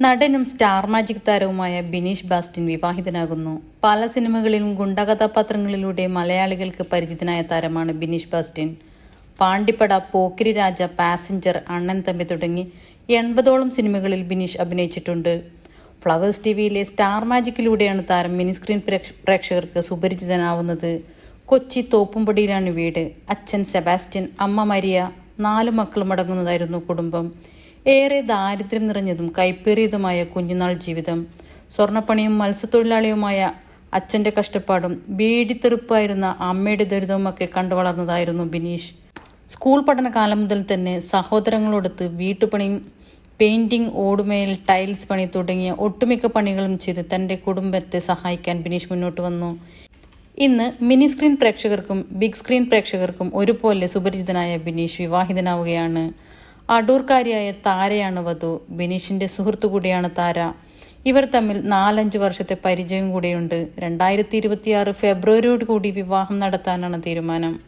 നടനും star magic താരവുമായ ബിനീഷ് ബാസ്റ്റിൻ വിവാഹിതനാകുന്നു. പല സിനിമകളിലും ഗുണ്ടകഥാപാത്രങ്ങളിലൂടെ മലയാളികൾക്ക് പരിചിതനായ താരമാണ് ബിനീഷ് ബാസ്റ്റിൻ. പാണ്ടിപ്പട പോക്കിരി രാജ പാസഞ്ചർ അണ്ണൻ തമ്പി തുടങ്ങി എൺപതോളം സിനിമകളിൽ ബിനീഷ് അഭിനയിച്ചിട്ടുണ്ട്. ഫ്ലവേഴ്സ് ടി വിയിലെ സ്റ്റാർ മാജിക്കിലൂടെയാണ് താരം മിനിസ്ക്രീൻ പ്രേക്ഷകർക്ക് സുപരിചിതനാവുന്നത്. കൊച്ചി തോപ്പുംപടിയിലാണ് വീട്. അച്ഛൻ സെബാസ്റ്റ്യൻ അമ്മ മരിയ നാല് മക്കളും അടങ്ങുന്നതായിരുന്നു കുടുംബം. ഏറെ ദാരിദ്ര്യം നിറഞ്ഞതും കൈപ്പേറിയതുമായ കുഞ്ഞുനാൾ ജീവിതം. സ്വർണപ്പണിയും മത്സ്യത്തൊഴിലാളിയുമായ അച്ഛന്റെ കഷ്ടപ്പാടും ബീഡിത്തെറുപ്പായിരുന്ന അമ്മയുടെ ദുരിതവുമൊക്കെ കണ്ടു വളർന്നതായിരുന്നു ബിനീഷ്. സ്കൂൾ പഠനകാലം മുതൽ തന്നെ സഹോദരങ്ങളോടൊത്ത് വീട്ടുപണിയും പെയിന്റിംഗ് ഓടുമേൽ ടൈൽസ് പണി തുടങ്ങിയ ഒട്ടുമിക്ക പണികളും ചെയ്ത് തന്റെ കുടുംബത്തെ സഹായിക്കാൻ ബിനീഷ് മുന്നോട്ട് വന്നു. ഇന്ന് മിനി സ്ക്രീൻ പ്രേക്ഷകർക്കും ബിഗ് സ്ക്രീൻ പ്രേക്ഷകർക്കും ഒരുപോലെ സുപരിചിതനായ ബിനീഷ് വിവാഹിതനാവുകയാണ്. അടൂർക്കാരിയായ താരയാണ് വധു. ബിനീഷിന്റെ സുഹൃത്തു കൂടിയാണ് താര. ഇവർ തമ്മിൽ നാലഞ്ച് വർഷത്തെ പരിചയം കൂടിയുണ്ട്. രണ്ടായിരത്തി ഇരുപത്തിയാറ് ഫെബ്രുവരിയോട് കൂടി വിവാഹം നടത്താനാണ് തീരുമാനം.